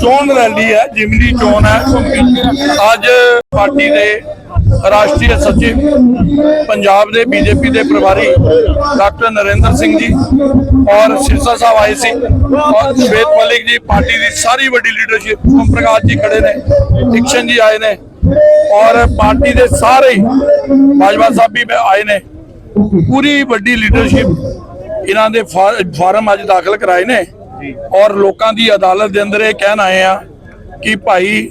ਚੋਣ ਰੈਲੀ ਹੈ ਜਿਮਨੀ ਚੋਣ ਹੈ। ਅੱਜ ਪਾਰਟੀ ਦੇ ਰਾਸ਼ਟਰੀ ਸਚਿਵ ਪੰਜਾਬ ਦੇ ਬੀਜੇਪੀ ਦੇ ਪ੍ਰਭਾਰੀ ਡਾਕਟਰ ਨਰਿੰਦਰ ਸਿੰਘ ਜੀ ਔਰ ਸਿਰਸਾ ਸਾਹਿਬ ਆਏ ਸੀ ਔਰ ਸ਼ਵੇਤ ਮਲਿਕ ਜੀ ਪਾਰਟੀ ਦੀ ਸਾਰੀ ਵੱਡੀ ਲੀਡਰਸ਼ਿਪ ਓਮ ਪ੍ਰਕਾਸ਼ ਜੀ ਖੜੇ ਨੇ ਦਿਕਸ਼ਨ ਜੀ ਆਏ ਨੇ ਔਰ ਪਾਰਟੀ ਦੇ ਸਾਰੇ ਬਾਜਵਾ ਸਾਹਿਬ ਵੀ ਆਏ ਨੇ। ਪੂਰੀ ਵੱਡੀ ਲੀਡਰਸ਼ਿਪ ਇਹਨਾਂ ਦੇ ਫਾਰਮ ਅੱਜ ਦਾਖਲ ਕਰਾਏ ਨੇ। ਔਰ ਲੋਕਾਂ ਦੀ ਅਦਾਲਤ ਦੇ ਅੰਦਰ ਇਹ ਕਹਿਣ ਆਏ ਆ ਕਿ ਭਾਈ,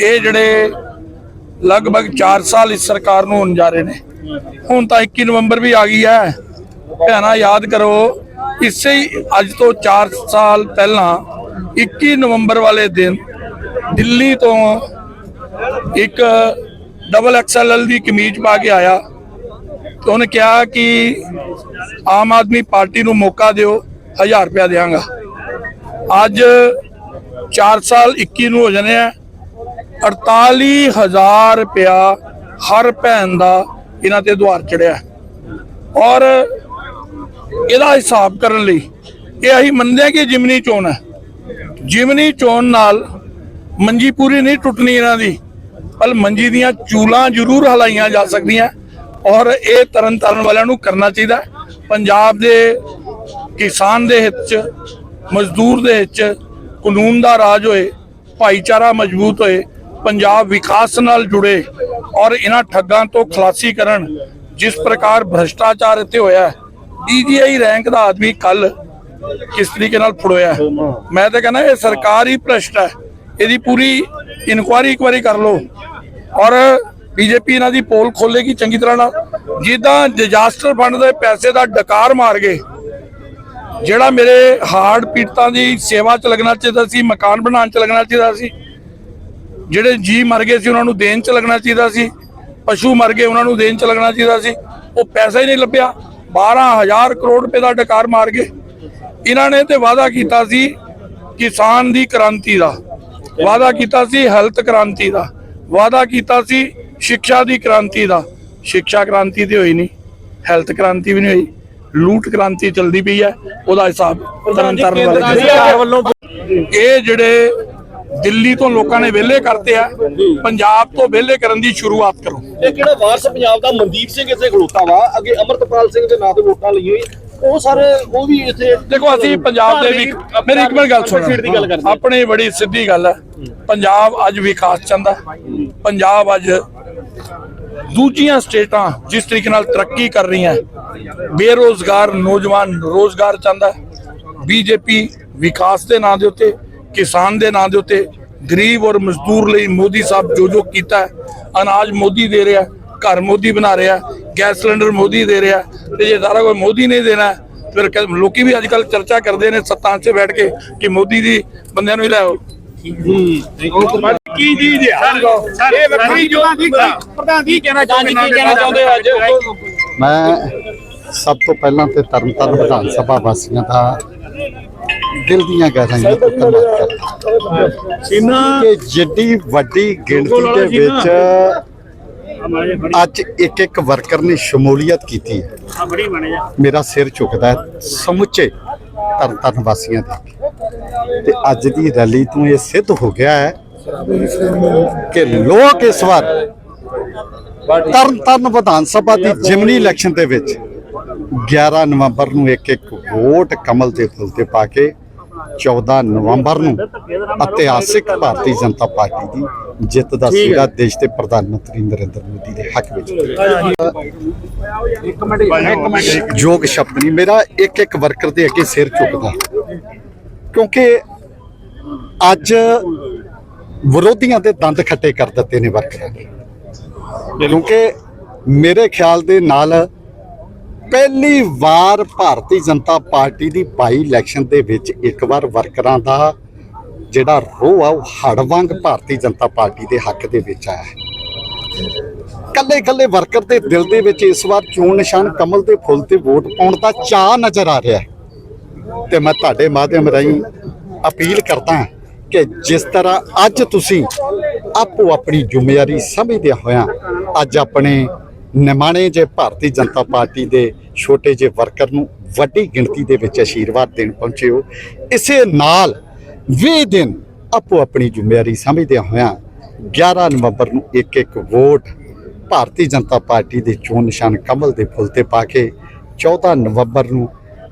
ਇਹ ਜਿਹੜੇ ਲਗਭਗ 4 ਸਾਲ ਇਸ ਸਰਕਾਰ ਨੂੰ ਹੋਣ ਜਾ ਰਹੇ ਨੇ, ਹੁਣ ਤਾਂ 21 ਨਵੰਬਰ ਵੀ ਆ ਗਈ ਹੈ। ਭੈਣਾ, ਯਾਦ ਕਰੋ, ਇਸੇ ਹੀ ਅੱਜ ਤੋਂ 4 ਸਾਲ ਪਹਿਲਾਂ 21 ਨਵੰਬਰ ਵਾਲੇ ਦਿਨ ਦਿੱਲੀ ਤੋਂ ਇੱਕ ਡਬਲ ਐਕਸਐਲ ਦੀ ਕਮੀਜ਼ ਪਾ ਕੇ ਆਇਆ। ਤੇ ਉਹਨੇ ਕਿਹਾ ਕਿ ਆਮ ਆਦਮੀ ਪਾਰਟੀ ਨੂੰ ਮੌਕਾ ਦਿਓ 1000 ਰੁਪਇਆ ਦੇਵਾਂਗਾ ਅੱਜ 4 ਸਾਲ 21 ਨੂੰ ਹੋ ਜਾਣੇ ਆ। 48000 ਰੁਪਇਆ ਹਰ ਭੈਣ ਦਾ ਇਹਨਾਂ ਤੇ ਦੁਆਰ ਚੜਿਆ ਔਰ ਇਹਦਾ ਹਿਸਾਬ ਕਰਨ ਲਈ ਇਹ ਅਸੀਂ ਮੰਨਦੇ ਹਾਂ ਕਿ ਜਿਮਨੀ ਚੋਣ ਹੈ। ਜਿਮਨੀ ਚੋਣ ਨਾਲ ਮੰਜੀ ਪੂਰੀ ਨਹੀਂ ਟੁੱਟਣੀ ਇਹਨਾਂ ਦੀ, ਪਰ ਮੰਜੀ ਦੀਆਂ ਚੂਲਾਂ ਜ਼ਰੂਰ ਹਲਾਈਆਂ ਜਾ ਸਕਦੀਆਂ। ਔਰ ਇਹ ਤਰਨ ਤਾਰਨ ਵਾਲਿਆਂ ਨੂੰ ਕਰਨਾ ਚਾਹੀਦਾ ਪੰਜਾਬ ਦੇ ਕਿਸਾਨ ਦੇ ਹਿੱਤ 'ਚ ਮਜ਼ਦੂਰ ਦੇ ਵਿੱਚ ਕਾਨੂੰਨ ਦਾ ਰਾਜ ਹੋਏ, ਭਾਈਚਾਰਾ ਮਜ਼ਬੂਤ ਹੋਏ, ਪੰਜਾਬ ਵਿਕਾਸ ਨਾਲ ਜੁੜੇ ਔਰ ਇਹਨਾਂ ਠੱਗਾਂ ਤੋਂ ਖਲਾਸੀ ਕਰਨ ਜਿਸ ਪ੍ਰਕਾਰ ਭ੍ਰਸ਼ਟਾਚਾਰ ਇੱਥੇ ਹੋਇਆ ਡੀਜੀਆਈ ਰੈਂਕ ਦਾ ਆਦਮੀ ਕੱਲ ਕਿਸ ਤਰੀਕੇ ਨਾਲ ਫੜੋਇਆ ਹੈ। ਮੈਂ ਤਾਂ ਕਹਿੰਦਾ ਇਹ ਸਰਕਾਰ ਹੀ ਭ੍ਰਸ਼ਟ ਹੈ। ਇਹਦੀ ਪੂਰੀ ਇਨਕੁਆਇਰੀ ਇੱਕ ਵਾਰੀ ਕਰ ਲਓ। ਔਰ ਬੀਜੇਪੀ ਇਹਨਾਂ ਦੀ ਪੋਲ ਖੋਲੇਗੀ ਚੰਗੀ ਤਰ੍ਹਾਂ ਨਾਲ। ਜਿੱਦਾਂ ਡਿਜ਼ਾਸਟਰ ਫੰਡ ਦੇ ਪੈਸੇ ਦਾ ਡਕਾਰ ਮਾਰ ਗਏ ਜਿਹੜਾ ਮੇਰੇ ਹਾਰਡ ਪੀੜਤਾਂ ਦੀ ਸੇਵਾ 'ਚ ਲੱਗਣਾ ਚਾਹੀਦਾ ਸੀ, ਮਕਾਨ ਬਣਾਉਣ 'ਚ ਲੱਗਣਾ ਚਾਹੀਦਾ ਸੀ, ਜਿਹੜੇ ਜੀ ਮਰ ਗਏ ਸੀ ਉਹਨਾਂ ਨੂੰ ਦੇਣ 'ਚ ਲੱਗਣਾ ਚਾਹੀਦਾ ਸੀ, ਪਸ਼ੂ ਮਰ ਗਏ ਉਹਨਾਂ ਨੂੰ ਦੇਣ 'ਚ ਲੱਗਣਾ ਚਾਹੀਦਾ ਸੀ, ਉਹ ਪੈਸਾ ਹੀ ਨਹੀਂ ਲੱਭਿਆ 12000 ਕਰੋੜ ਰੁਪਏ ਦਾ ਡਕਾਰ ਮਾਰ ਗਏ। ਇਹਨਾਂ ਨੇ ਤੇ ਵਾਅਦਾ ਕੀਤਾ ਸੀ ਕਿਸਾਨ ਦੀ ਕ੍ਰਾਂਤੀ ਦਾ, ਵਾਅਦਾ ਕੀਤਾ ਸੀ ਹੈਲਥ ਕ੍ਰਾਂਤੀ ਦਾ, ਵਾਅਦਾ ਕੀਤਾ ਸੀ ਸਿੱਖਿਆ ਦੀ ਕ੍ਰਾਂਤੀ ਦਾ ਸਿੱਖਿਆ ਕ੍ਰਾਂਤੀ ਤੇ ਹੋਈ ਨਹੀਂ, ਹੈਲਥ ਕ੍ਰਾਂਤੀ ਵੀ ਨਹੀਂ ਹੋਈ। ਲੂਟ ਕ੍ਰਾਂਤੀ ਚਲਦੀ ਪਈ ਹੈ ਉਹਦਾ ਹਿਸਾਬ ਤਰਨ ਤਾਰਨ ਵਾਲੇ ਵੱਲੋਂ ਇਹ ਜਿਹੜੇ ਦਿੱਲੀ ਤੋਂ ਲੋਕਾਂ ਨੇ ਵਿਹਲੇ ਕਰਤੇ ਆ ਪੰਜਾਬ ਤੋਂ ਵਿਹਲੇ ਕਰਨ ਦੀ ਸ਼ੁਰੂਆਤ ਕਰੋ। ਇਹ ਕਿਹੜਾ ਵਾਰਸ ਪੰਜਾਬ ਦਾ ਮਨਦੀਪ ਸਿੰਘ ਇੱਥੇ ਖਲੋਤਾ ਵਾ ਅੱਗੇ ਅਮਰਤਪਾਲ ਸਿੰਘ ਦੇ ਨਾਂ ਤੇ ਵੋਟਾਂ ਲਈ ਹੋਈ ਉਹ ਸਰ ਉਹ ਵੀ ਇੱਥੇ ਦੇਖੋ ਅਸੀਂ ਪੰਜਾਬ ਦੇ ਵੀ ਮੇਰੀ ਇੱਕ ਮਿੰਟ ਗੱਲ ਸੁਣੋ। ਆਪਣੀ ਬੜੀ ਸਿੱਧੀ ਗੱਲ ਹੈ। ਪੰਜਾਬ ਅੱਜ ਵਿਕਾਸ ਚਾਹੁੰਦਾ ਹੈ। ਪੰਜਾਬ ਅੱਜ ਦੂਜੀਆਂ ਸਟੇਟਾਂ ਜਿਸ ਤਰੀਕੇ ਨਾਲ ਤਰੱਕੀ ਕਰ ਰਹੀਆਂ ਬੇਰੋਜ਼ਗਾਰ ਨੌਜਵਾਨ ਰੋਜ਼ਗਾਰ ਚਾਹੁੰਦਾ ਬੀਜੇਪੀ ਵਿਕਾਸ ਦੇ ਨਾਂ ਦੇ ਉੱਤੇ ਕਿਸਾਨ ਦੇ ਨਾਂ ਦੇ ਉੱਤੇ ਗਰੀਬ ਔਰ ਮਜ਼ਦੂਰ ਲਈ ਮੋਦੀ ਸਾਹਿਬ ਜੋ ਜੋ ਕੀਤਾ ਅਨਾਜ ਮੋਦੀ ਦੇ ਰਿਹਾ ਘਰ ਮੋਦੀ ਬਣਾ ਰਿਹਾ ਗੈਸ ਸਿਲੰਡਰ ਮੋਦੀ ਦੇ ਰਿਹਾ ਤੇ ਜੇ ਸਾਰਾ ਕੋਈ ਮੋਦੀ ਨਹੀਂ ਦੇਣਾ ਫਿਰ ਲੋਕੀ ਵੀ ਅੱਜ ਕੱਲ ਚਰਚਾ ਕਰਦੇ ਨੇ ਸੱਤਾਂ 'ਚ ਬੈਠ ਕੇ ਕਿ ਮੋਦੀ ਦੀ ਬੰਦਿਆਂ ਨੂੰ ਹੀ ਲੈ ਆਓ। ਕੀ ਜੀ ਜੀ ਸਰ ਇਹ ਵੱਖਰੀ ਜੋ ਪ੍ਰਧਾਨ ਜੀ ਕਹਿਣਾ ਚਾਹੁੰਦੇ ਅੱਜ? ਮੈਂ ਸਭ ਤੋਂ ਪਹਿਲਾਂ ਤੇ ਤਰਨਤਾਰਨ ਵਿਧਾਨ ਸਭਾ ਵਾਸੀਆਂ ਦਾ ਦਿਲ ਦੀਆਂ ਗਹਿਰਾਈਆਂ ਤੋਂ ਧੰਨਵਾਦ ਕਰਦਾ ਕਿ ਜਿੱਡੀ ਵੱਡੀ ਗਿਣਤੀ ਦੇ ਵਿੱਚ ਅੱਜ ਇੱਕ ਇੱਕ ਵਰਕਰ ਨੇ ਸ਼ਮੂਲੀਅਤ ਕੀਤੀ ਹੈ। ਮੇਰਾ ਸਿਰ ਝੁਕਦਾ ਹੈ ਸਮੁੱਚੇ ਤਰਨਤਾਰਨ ਵਾਸੀਆਂ ਦੇ। ਤੇ ਅੱਜ ਦੀ ਰੈਲੀ ਤੋਂ ਇਹ ਸਿੱਧ ਹੋ ਗਿਆ ਹੈ ਕਿ ਲੋਕ ਇਸ ਵਾਰ ਤਰਨ ਤਾਰਨ ਵਿਧਾਨ ਸਭਾ ਦੀ ਜਿਮਨੀ ਇਲੈਕਸ਼ਨ ਦੇ ਵਿੱਚ 11 ਨਵੰਬਰ ਨੂੰ ਇੱਕ ਇੱਕ ਵੋਟ ਕਮਲ ਦੇ ਫੁੱਲ ਤੇ ਪਾ ਕੇ 14 ਨਵੰਬਰ ਨੂੰ ਇਤਿਹਾਸਿਕ ਭਾਰਤੀ ਜਨਤਾ ਪਾਰਟੀ ਦੀ ਜਿੱਤ ਦਾ ਸੀਗਾ ਦੇਸ਼ ਦੇ ਪ੍ਰਧਾਨ ਮੰਤਰੀ ਨਰਿੰਦਰ ਮੋਦੀ ਦੇ ਹੱਕ ਵਿੱਚ। ਯੋਗ ਸ਼ਬਦ ਨਹੀਂ ਮੇਰਾ ਇੱਕ ਇੱਕ ਵਰਕਰ ਦੇ ਅੱਗੇ ਸਿਰ ਝੁਕਦਾ। ਕਿਉਂਕਿ ਅੱਜ ਵਿਰੋਧੀਆਂ ਦੇ ਦੰਦ ਖੱਟੇ ਕਰ ਦਿੱਤੇ ਨੇ ਵਰਕਰਾਂ ਨੇ। ਕਿਉਂਕਿ ਮੇਰੇ ਖਿਆਲ ਦੇ ਨਾਲ ਪਹਿਲੀ ਵਾਰ ਭਾਰਤੀ ਜਨਤਾ ਪਾਰਟੀ ਦੀ ਬਾਈ ਇਲੈਕਸ਼ਨ ਦੇ ਵਿੱਚ ਇੱਕ ਵਾਰ ਵਰਕਰਾਂ ਦਾ ਜਿਹੜਾ ਰੋਹ ਆ, ਉਹ ਹੜ ਵਾਂਗ ਭਾਰਤੀ ਜਨਤਾ ਪਾਰਟੀ ਦੇ ਹੱਕ ਦੇ ਵਿੱਚ ਆਇਆ ਹੈ। ਕੱਲੇ ਕੱਲੇ ਵਰਕਰ ਦੇ ਦਿਲ ਦੇ ਵਿੱਚ ਇਸ ਵਾਰ ਚੋਣ ਨਿਸ਼ਾਨ ਕਮਲ ਦੇ ਫੁੱਲ ਤੇ ਵੋਟ ਪਾਉਣ ਦਾ ਚਾਹ ਨਜ਼ਰ ਆ ਰਿਹਾ ਹੈ। ਤੇ ਮੈਂ ਤੁਹਾਡੇ ਮਾਧਿਅਮ ਰਾਹੀਂ ਅਪੀਲ ਕਰਦਾ ਕਿ ਜਿਸ ਤਰ੍ਹਾਂ ਅੱਜ ਤੁਸੀਂ ਆਪੋ ਆਪਣੀ ਜ਼ਿੰਮੇਵਾਰੀ ਸਮਝਦੇ ਹੋਇਆਂ ਅੱਜ ਆਪਣੇ ਨਿਮਾਣੇ ਜੇ ਭਾਰਤੀ ਜਨਤਾ ਪਾਰਟੀ ਦੇ ਛੋਟੇ ਜਿਹੇ ਵਰਕਰ ਨੂੰ ਵੱਡੀ ਗਿਣਤੀ ਦੇ ਵਿੱਚ ਆਸ਼ੀਰਵਾਦ ਦੇਣ ਪਹੁੰਚੇ ਹੋ। ਇਸੇ ਨਾਲ 20 ਦਿਨ ਆਪੋ ਆਪਣੀ ਜ਼ਿੰਮੇਵਾਰੀ ਸਮਝਦਿਆਂ ਹੋਇਆਂ 11 ਨਵੰਬਰ ਨੂੰ ਇੱਕ ਇੱਕ ਵੋਟ ਭਾਰਤੀ ਜਨਤਾ ਪਾਰਟੀ ਦੇ ਚੋਣ ਨਿਸ਼ਾਨ ਕਮਲ ਦੇ ਫੁੱਲ ਤੇ ਪਾ ਕੇ 14 ਨਵੰਬਰ ਨੂੰ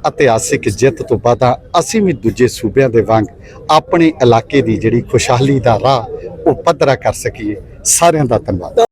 ਇਤਿਹਾਸਿਕ ਜਿੱਤ ਤੋਂ ਬਾਅਦ ਅਸੀਂ ਵੀ ਦੂਜੇ ਸੂਬਿਆਂ ਦੇ ਵਾਂਗ ਆਪਣੇ ਇਲਾਕੇ ਦੀ ਜਿਹੜੀ ਖੁਸ਼ਹਾਲੀ ਦਾ ਰਾਹ ਉਹ ਪੱਧਰਾ ਕਰ ਸਕੀਏ। ਸਾਰਿਆਂ ਦਾ ਧੰਨਵਾਦ।